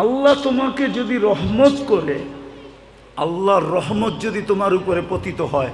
আল্লাহ তোমাকে যদি রহমত করে, আল্লাহর রহমত যদি তোমার উপরে পতিত হয়,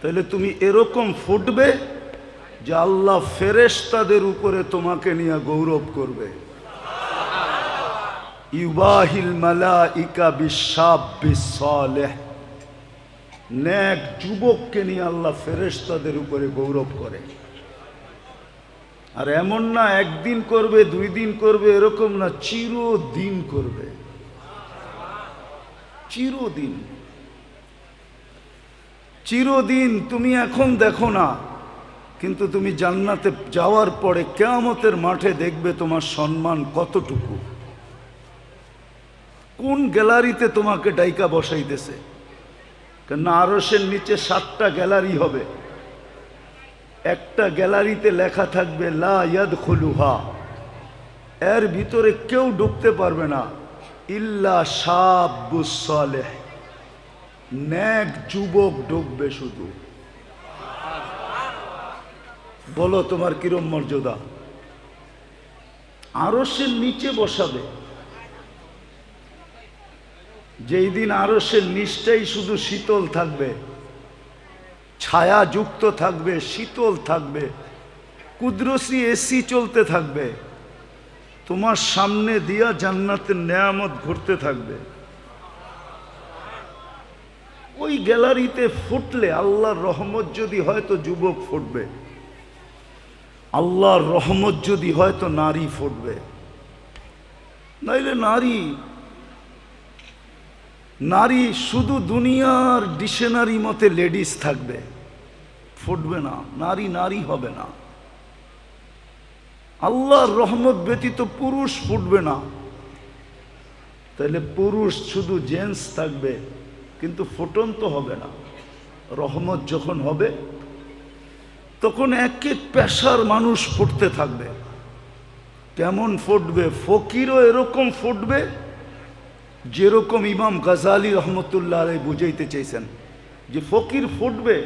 তাহলে তুমি এরকম ফুটবে যে আল্লাহ ফেরেশতাদের উপরে তোমাকে নিয়ে গৌরব করবে। ইউবাহিল মালাইকা বিশাব বিসালেহ ন্যাক যুবককে নিয়ে আল্লাহ ফেরেশতাদের উপরে গৌরব করে। আর এমন না একদিন করবে, দুই দিন করবে, এরকম না, চিরদিন করবে। চিরদিন। চিরদিন তুমি এখন দেখো না, কিন্তু তুমি জান্নাতে যাওয়ার পরে কেয়ামতের মাঠে দেখবে তোমার সম্মান কতটুকু। কোন গ্যালারিতে তোমাকে ডাইকা বসাইতেছে? কেন আরসের নিচে সাতটা গ্যালারি হবে। একটা গ্যালারিতে লেখা থাকবে, লা ইয়াদ খুলুহা এর ভিতরে কেউ ঢুকতে পারবে না। ইল্লা সালেহ। ন্যাক যুবক ঢুকবে শুধু। বলো তোমার কিরম মর্যাদা? আরসের নিচে বসাবে। যেই দিন আরসের নিচটাই শুধু শীতল থাকবে। ছায়া যুক্ত থাকবে, শীতল থাকবে কুদ্রসি এসি চলতে থাকবে, তোমার সামনে দিয়া জান্নাতের নেয়ামত ঘুরতে থাকবে। ওই গ্যালারিতে ফুটলে আল্লাহর রহমত যদি হয় তো যুবক ফুটবে, আল্লাহর রহমত যদি হয় তো নারী ফুটবে। নাইলে নারী নারী শুধু দুনিয়ার ডিকশনারি মতে লেডিস থাকবে। ফুটবে না, নারী নারী হবে না। আল্লাহর রহমত ব্যতীত পুরুষ ফুটবে না। তাহলে পুরুষ শুধু জেন্টস থাকবে, কিন্তু ফুটন্ত হবে না। রহমত যখন হবে, তখন এক এক পেশার মানুষ ফুটতে থাকবে। কেমন ফুটবে? ফকিরও এরকম ফুটবে, যেরকম ইমাম গাজালি রহমতুল্লাহ বুঝাইতে চাইছেন, যে ফকির ফুটবে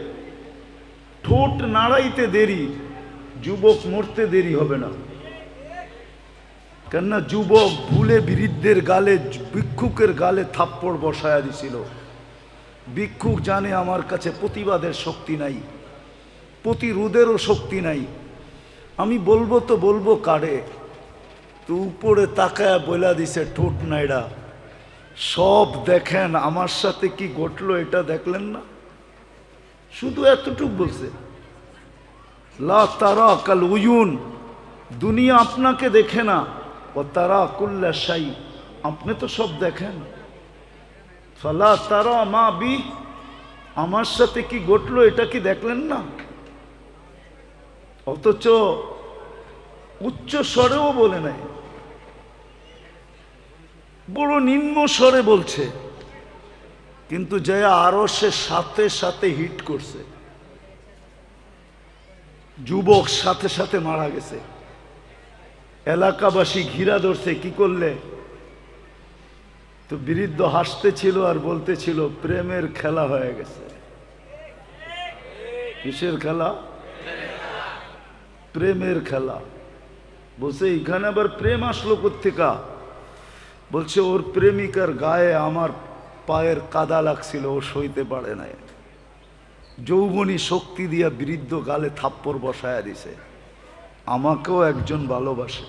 ঠোঁট নাড়াইতে দেরি, যুবক মরতে দেরি হবে না। কেননা যুবক ভুলে বৃদ্ধের গালে, ভিক্ষুকের গালে থাপ্পড় বসায়া দিছিল। ভিক্ষুক জানে আমার কাছে প্রতিবাদের শক্তি নাই, প্রতিরোধেরও শক্তি নাই। আমি বলব তো বলব কারে, তো উপরে তাকায় বইলা দিছে, ঠোঁট নাইডা, সব দেখেন, আমার সাথে কি ঘটলো এটা দেখলেন না? শুধু এতটুক বলছে, লা তারা কাল উয়ুন দুনিয়া আপনাকে দেখে না। ও তারা কুল্লা সাই আপনি তো সব দেখেন। ফালা তারা মা বি আমার সাথে কি ঘটলো এটা কি দেখলেন না? অথচ উচ্চ স্বরেও বলে নাই। বড় নিম্ন স্বরে বলছে কিন্তু জয়া আরও সে সাথে সাথে হিট করছে। যুবক সাথে সাথে মারা গেছে। এলাকাবাসী ঘিরা ধরছে, কি করলে? তো বৃদ্ধ হাসতেছিল আর বলতেছিল, প্রেমের খেলা হয়ে গেছে। কিসের খেলা? প্রেমের খেলা। বলছে, এখানে আবার প্রেম আসলো কোথেকা বলছে, ওর প্রেমিকার গায়ে আমার পায়ের কাদা লাগছিল, ও সইতে পারে নাই। যৌবনী শক্তি দিয়া বৃদ্ধ গালে থাপ্পড় বসায়া দিছে। আমাকেও একজন ভালোবাসে।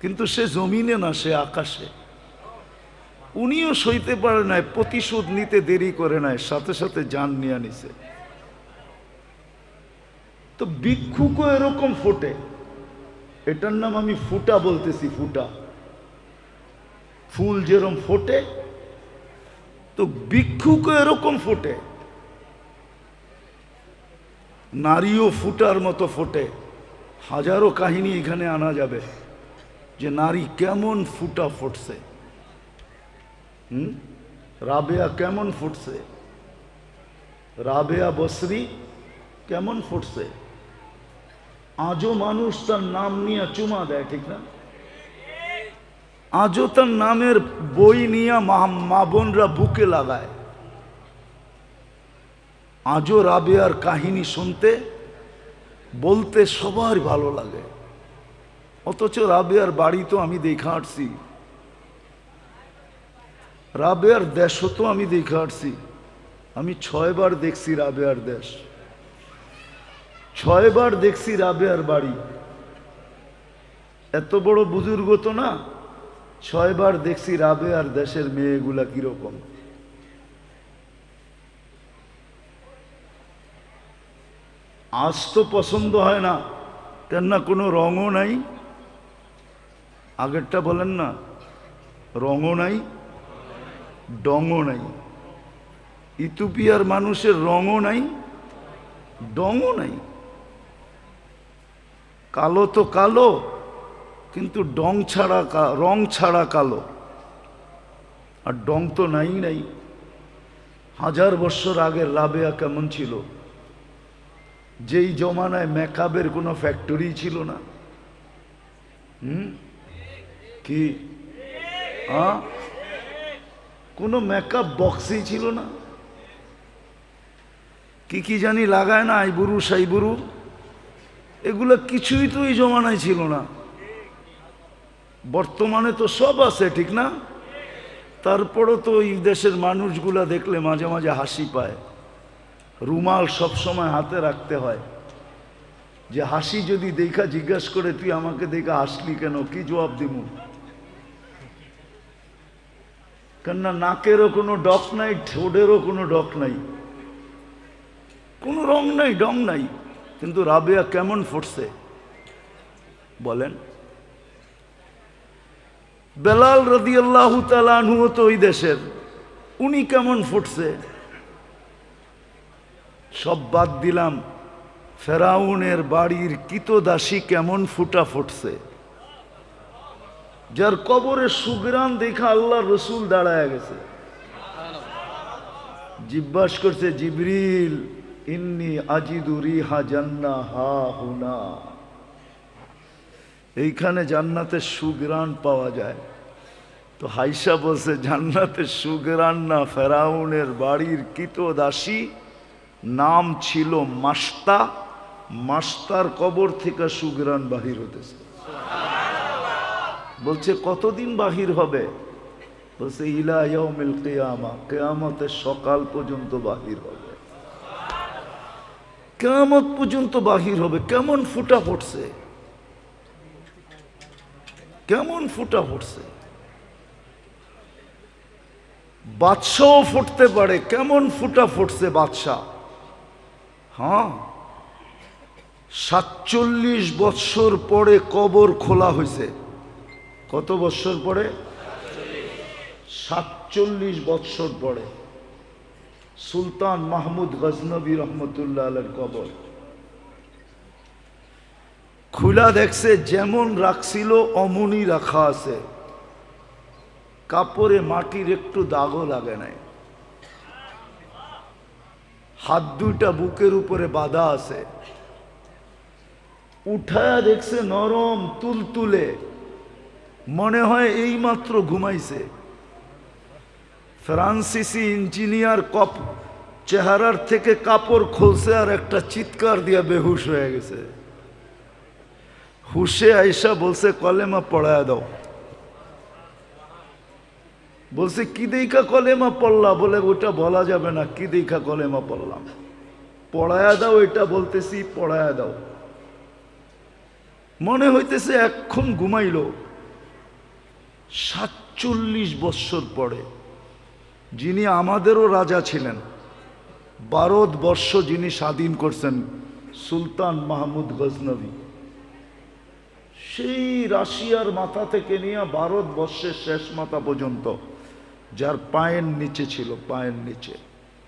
কিন্তু সে জমিনে না, সে আকাশে। উনিও সইতে পারে নাই, প্রতিশোধ নিতে দেরি করে নাই, সাথে সাথে যান নিয়ে নিছে। তো ভিক্ষুকও এরকম ফোটে। এটার নাম আমি ফুটা বলতেছি, ফুটা। ফুল যেরকম ফোটে, তো ভিক্ষুকও এরকম ফোটে। নারীও ফুটার মতো ফোটে। হাজারো কাহিনী এখানে আনা যাবে যে নারী কেমন ফুটা ফুটছে। হুম? রাবেয়া কেমন ফুটছে? রাবেয়া বসরি কেমন ফুটছে? আজও মানুষ তার নাম নিয়ে চুমা দেয়, ঠিক না? আজও তার নামের বই নিয়ে মা বোনরা বুকে লাগায়। আজও রাবেয়ার কাহিনী শুনতে, বলতে সবার ভালো লাগে। অথচ রাবেয়ার বাড়ি তো আমি দেখা আসছি রাবেয়ার দেশও তো আমি দেখা আসছি আমি ছয়বার দেখছি রাবেয়ার দেশ। ছয়বার দেখছি রাবেয়ার বাড়ি। এত বড় বুজুর্গ তো না ছয়বার দেখছি রাবে আর দেশের মেয়েগুলা কীরকম। আজ তো পছন্দ হয় না, কেননা কোনো রঙও নাই। আগেরটা বলেন না, রঙও নাই ডঙও নাই। ইথিওপিয়ার মানুষের রঙও নাই ডঙও নাই। কালো তো কালো কিন্তু ডং ছাড়া রং ছাড়া কালো। আর ডং তো নাই নাই। হাজার বছর আগের রাবেয়া কেমন ছিল? যেই জমানায় মেকআপের কোনো ফ্যাক্টরি ছিল না। হুম? কি? হ্যাঁ কোনো মেকআপ বক্সই ছিল না। কি কি জানি লাগায় না, আইবুরু সাইবুরু। এগুলো কিছুই তো এই জমানায় ছিল না। বর্তমানে তো সব আছে, ঠিক না? তারপরও তো এই দেশের মানুষগুলা দেখলে মাঝে মাঝে হাসি পায়। রুমাল সব সময় হাতে রাখতে হয়। যে হাসি যদি দেখা জিজ্ঞাস করে, তুই আমাকে দেখা হাসলি কেন? কি জবাব দিব? কেননা নাকেরও কোনো ডক নাই, ঠোঁটেরও কোনো ডক নাই। কোনো রং নাই, ডং নাই। কিন্তু রাবেয়া কেমন ফুটছে? বলেন। বেলাল রদি আল্লাহ তালানহুও তো ওই দেশের। উনি কেমন ফুটছে? সব বাদ দিলাম। ফেরাউনের বাড়ির কিতদাসী কেমন ফুটা ফুটছে? যার কবরে সুগ্রাম দেখা আল্লাহ রসুল দাঁড়ায় গেছে। জিজ্ঞাস করছে, জিবরিল, ইন্নি আজিদু রিহা জান্না হা হুনা। এইখানে জান্নাতের সুগ্রাণ পাওয়া যায়। তো হাইসা বলছে জান্নাতের সুগ্রাণ না, ফেরাউনের বাড়ির কিতদাসী নাম ছিল মাস্তা। মাস্তার কবর থেকে সুগ্রাণ বাহির হতেছে। বলছে, কতদিন বাহির হবে? বলছে, ইলা কিয়ামা কেয়ামতের সকাল পর্যন্ত বাহির হবে। কেয়ামত পর্যন্ত বাহির হবে, কেমন ফুটা পড়ছে? কেমন ফুটা ফুটছে? বাদশাও ফুটতে পারে, কেমন ফুটা ফুটছে বাদশাহ? হ্যাঁ? সাতচল্লিশ বৎসর পরে কবর খোলা হয়েছে। কত বৎসর পরে? সাতচল্লিশ বৎসর পরে। সুলতান মাহমুদ গজনবী রহমতুল্লাহ আলের কবর। খুলা দেখছে, যেমন রাখছিল, অমনি রাখা আছে। কাপড়ে মাটির একটু দাগও লাগে নাই। হাত দুইটা বুকের উপরে বাঁধা আছে। উঠায়া দেখছে নরম, তুলতুলে। মনে হয় এই মাত্র ঘুমাইছে। ফ্রান্সিসি ইঞ্জিনিয়ার কপ চেহারার থেকে কাপড় খুলছে আর একটা চিৎকার দিয়া বেহুশ হয়ে গেছে। হুশে আইসা বলছে, কলেমা পড়ায় দাও। বলছে, কি দেখা কলেমা পড়লা? বলে, ওটা বলা যাবে না, কি দেখা কলেমা পড়লাম? পড়ায়া দাও, এটা বলতেছি, পড়ায়া দাও। মনে হইতেছে, এখন ঘুমাইল। সাতচল্লিশ বৎসর পরে, যিনি আমাদেরও রাজা ছিলেন ভারতবর্ষ যিনি স্বাধীন করছেন, সুলতান মাহমুদ গজনবী। সেই রাশিয়ার মাথা থেকে নিয়ে ভারতবর্ষের শেষ মাথা পর্যন্ত, যার পায়ের নিচে ছিল, পায়ের নিচে,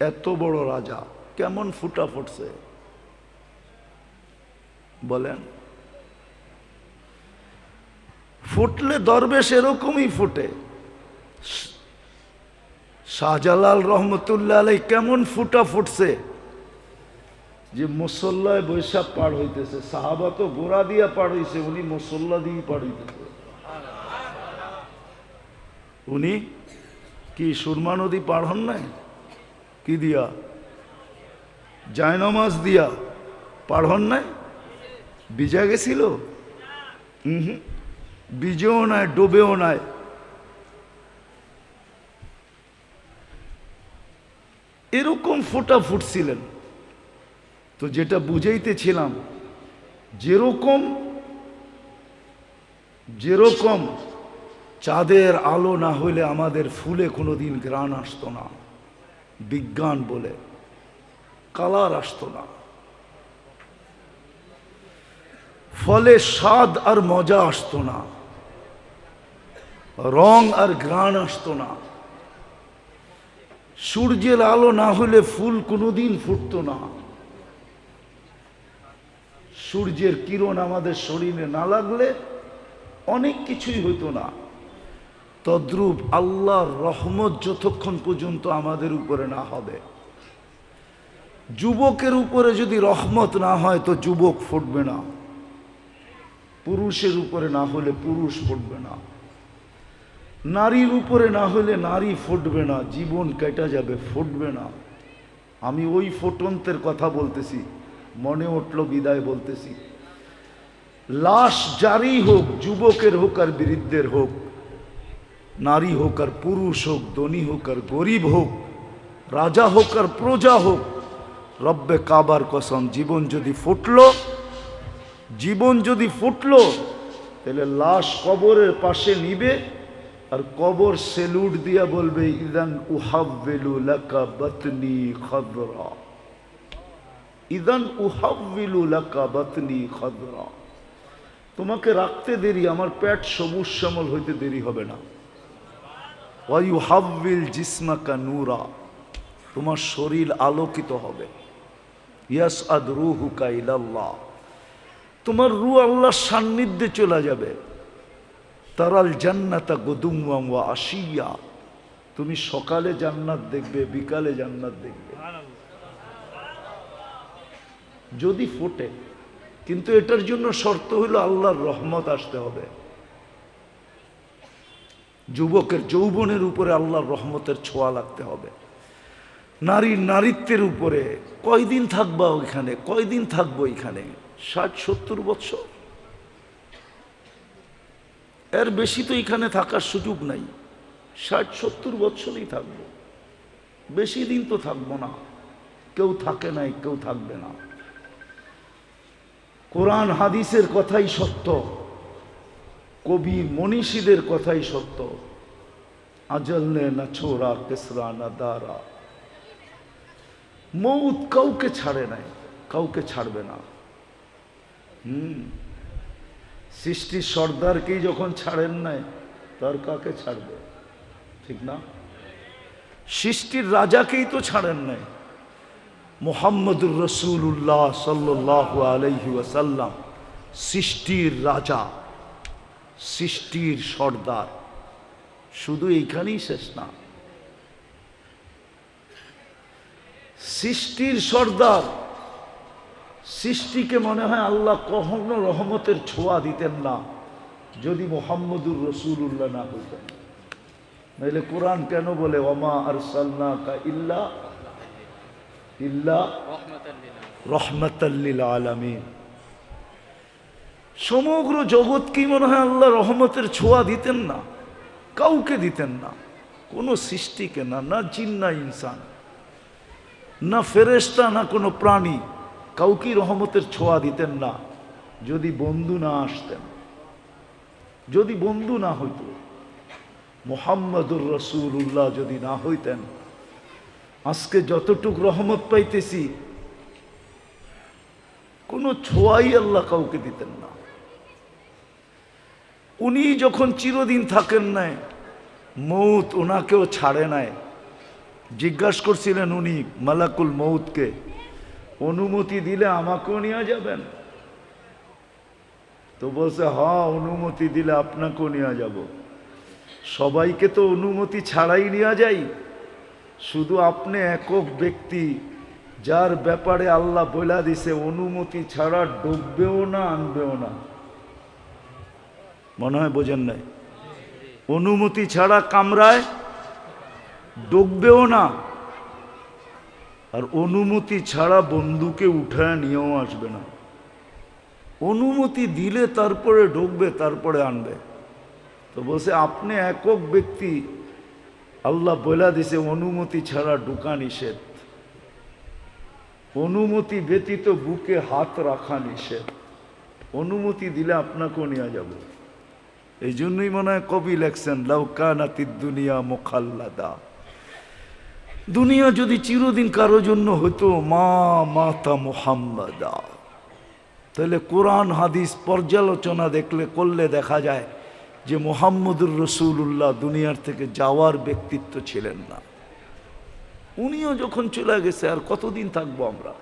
এত বড় রাজা, কেমন ফুটা ফুটছে। বলেন, ফুটলে দরবেশ এরকমই ফুটে। শাহজালাল রহমতুল্লাহ আলাই কেমন ফুটা ফুটছে। যে মুসল্লায় বৈশাখ পার হইতেছে, সাহাবা তো গোড়া দিয়া পার হইছে, উনি মুসল্লা দিয়ে পার হইতেছে। উনি কি সুরমা নদী পার হন নাই? কি দিয়া? জায়নমাজ দিয়া পার হন নাই? বিজা গেছিল? হুম। বিজেও নাই, ডোবেও নাই। এরকম ফোটা ফুটছিলেন। তো যেটা বুঝাইতেছিলাম, যেরকম যেরকম চাঁদের আলো না হইলে আমাদের ফুলে কোনোদিন গ্রান আসতো না, বিজ্ঞান বলে, কালার আসতো না। ফলে স্বাদ আর মজা আসতো না, রং আর ঘ্রাণ আসতো না। সূর্যের আলো না হলে ফুল কোনোদিন ফুটতো না। সূর্যের কিরণ আমাদের শরীরে না লাগলে অনেক কিছুই হইতো না। তদ্রূপ আল্লাহর রহমত যতক্ষণ পর্যন্ত আমাদের উপরে না হবে। যুবকের উপরে যদি রহমত না হয় তো যুবক ফুটবে না। পুরুষের উপরে না হলে পুরুষ ফুটবে না। নারীর উপরে না হলে নারী ফুটবে না। জীবন কেটে যাবে, ফুটবে না। আমি ওই ফোটন্তের কথা বলতেছি। মনে উঠল বিদায় বলতেছি। লাশ যারই হোক, যুবকের হোক আর বৃদ্ধের হোক, নারী হোক আর পুরুষ হোক, ধনী হোক আর গরিব হোক, রাজা হোক আর প্রজা হোক, রব্বে কাবার কসম, জীবন যদি ফুটলো, জীবন যদি ফুটলো, তাহলে লাশ কবরের পাশে নিবে আর কবর সেলুট দিয়া বলবে, ইদান উহাব্বিলু লাকা বতনি খদরা। ইদান উহাব্বিলু লাকা বাতনি খদরা। তোমাকে রাখতে দেরি, আমার পেট সবুজ শ্যামল হইতে দেরি হবে না। ওয়াইউ হাব্বিল জিসমাকা নূরা, তোমার শরীর আলোকিত হবে। ইয়াস আদ রুহুকা ইলাল্লাহ, তোমার রু আল্লাহর সান্নিধ্যে চলে যাবে। তারাল জান্নাতা গদুম ওয়া আশিয়া, তুমি সকালে জান্নাত দেখবে, বিকালে জান্নাত দেখবে। যদি ফোটে, কিন্তু এটার জন্য শর্ত হইল আল্লাহর রহমত আসতে হবে। যুবকের, যৌবনের উপরে আল্লাহর রহমতের ছোঁয়া লাগতে হবে। নারীর নারীত্বের উপরে, কয়দিন থাকবা ওইখানে, কয়দিন থাকব এখানে ষাট, সত্তর বৎসর? এর বেশি তো এখানে থাকার সুযোগ নাই। ষাট, সত্তর বৎসরই থাকব। বেশি দিন তো থাকব না। কেউ থাকে নাই, কেউ থাকবে না। কোরআন হাদিসের কথাই সত্য, কবি মনীষীদের কথাই সত্য। আজল নে না ছোড়া, কেসরা না দারা। মৌত কাউকে ছাড়ে নাই, কাউকে ছাড়বে না। হুম, সৃষ্টির সর্দারকেই যখন ছাড়েন নাই, তার কাকে ছাড়বে? ঠিক না? সৃষ্টির রাজাকেই তো ছাড়েন নাই। মোহাম্মদুর রসুল্লাহ সাল্লাহ আলহি ওয়াসাল্লাম, সৃষ্টির রাজা, সৃষ্টির সর্দার। শুধু এইখানেই শেষ না। সৃষ্টির সর্দার, সৃষ্টিকে মনে হয় আল্লাহ কখনো রহমতের ছোঁয়া দিতেন না, যদি মোহাম্মদুর রসুল্লাহ না হইতেন। নাহলে কোরআন কেন বলে ওমা আর কা ইল্লা সমগ্র জগৎ কি মনে হয় আল্লাহ রহমতের ছোঁয়া দিতেন না? কাউকে দিতেন না। কোনো সৃষ্টিকে না না জিন্না ইনসান। না ফেরেস্তা না কোনো প্রাণী। কাউকে রহমতের ছোঁয়া দিতেন না। যদি বন্ধু না আসতেন, যদি বন্ধু না হইত, মোহাম্মদুর রসুল্লাহ যদি না হইতেন আজকে যতটুক রহমত পাইতেছি, কোনো ছোঁয়াই আল্লাহ কাউকে দিতেন না। উনি যখন চিরদিন থাকেন নাই, মৌত ওনাকেও ছাড়ে নাই। জিজ্ঞাসা করছিলেন উনি, মালাকুল মৌতকে, অনুমতি দিলে আমাকেও নিয়ে যাবেন? তো বলছে হ অনুমতি দিলে আপনাকেও নিয়ে যাব। সবাইকে তো অনুমতি ছাড়াই নিয়ে যাই। শুধু আপনি একক ব্যক্তি, যার ব্যাপারে আল্লাহ বইলা দিছে, অনুমতি ছাড়া ডুববেও না, আনবেও না। মনে হয় বোঝেন নাই? অনুমতি ছাড়া কামরায় ডুববেও না। আর অনুমতি ছাড়া বন্ধুকে উঠায় নিয়েও আসবে না। অনুমতি দিলে তারপরে ঢুকবে তারপরে আনবে। তো বলছে, আপনি একক ব্যক্তি আল্লাহ বলে দিছে, অনুমতি ছাড়া ঢুকা নিষেধ। অনুমতি ব্যতীত বুকে হাত রাখা নিষেধ। অনুমতি দিলে আপনাকেও নিয়ে যাব। এই জন্যই মনে হয় কবি লেখছেন লাউকানাতি দুনিয়া মোখাল্লাদা। দুনিয়া যদি চিরদিন কারও জন্য হতো মা মাতা মোহাম্মদা। তাহলে কোরআন, হাদিস পর্যালোচনা দেখলে, করলে দেখা যায় যে মোহাম্মদুর রসুল্লাহ দুনিয়ার থেকে যাওয়ার ব্যক্তিত্ব ছিলেন না। উনিও যখন চলে গেছে, আর কতদিন থাকব আমরা?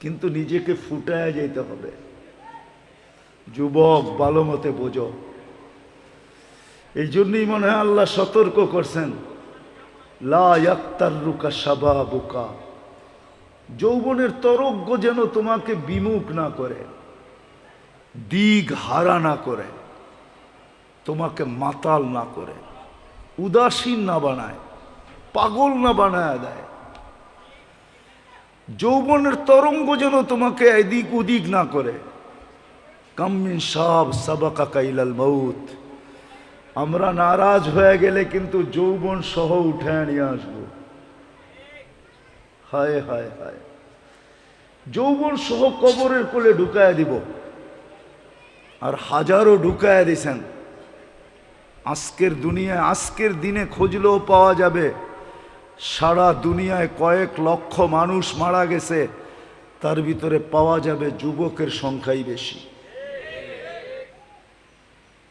কিন্তু নিজেকে ফুটায় যেতে হবে। যুবক, ভালো মতে বোঝো। এই জন্যই মনে হয় আল্লাহ সতর্ক করছেন, লা ইয়াক্তাররুকা সাবাবুকা যৌবনের তরজ্ঞ যেন তোমাকে বিমুখ না করে দিগ হারা না করে। তোমাকে মাতাল না করে, উদাসীন না বানায়, পাগল না বানায় দেয়। যৌবনের তরঙ্গ যেন তোমাকে এদিক ওদিক না করে। কাম্মিন সব সাবাকা কাইলাল মৌত। আমরা নারাজ হয়ে গেলে কিন্তু যৌবন সহ উঠে নিয়ে আসব। হায় হায় হায়। যৌবন সহ কবরের কোলে ঢুকায় দিব। আর হাজারো ঢুকায় দিছেন। আজকের দুনিয়ায়, আজকের দিনে খুঁজলেও পাওয়া যাবে। সারা দুনিয়ায় কয়েক লক্ষ মানুষ মারা গেছে, তার ভিতরে পাওয়া যাবে যুবকের সংখ্যাই বেশি।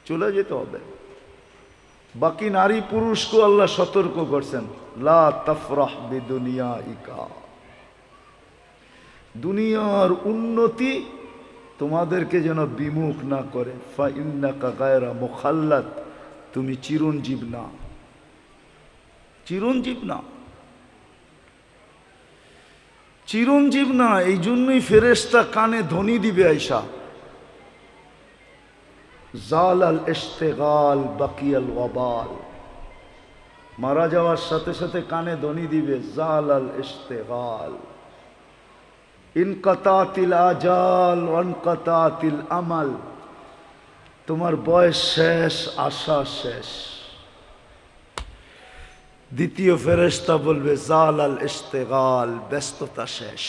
চলে যেতে হবে। বাকি নারী পুরুষকে আল্লাহ সতর্ক করছেন, লা ইকা দুনিয়ার উন্নতি তোমাদেরকে যেন বিমুখ না করে ফা ইন্নাকা গায়রা মুখাল্লাত। তুমি চিরঞ্জীব না। চিরঞ্জীব না। চিরঞ্জীব না, এই জন্যই ফেরেস্তা কানে ধ্বনি দিবে আইসা জাল আল ইস্তেগাল বাকিয়াল ওয়াবাল। মারা যাওয়ার সাথে সাথে কানে ধ্বনি দিবে জাল আল ইস্তেগাল ইনকাতাতিল আজাল অনকাতাতিল আমাল। তোমার বয়স শেষ, আশা শেষ। দ্বিতীয় ফেরেস্তা বলবে জাল আল ইস্তেগাল ব্যস্ততা শেষ।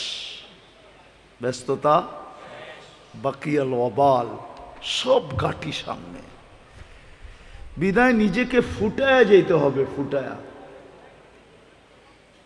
ব্যস্ততা? বাকি আল অবাল সব ঘাটি সামনে। বিদায় নিজেকে ফুটায়া যেতে হবে, ফুটায়া।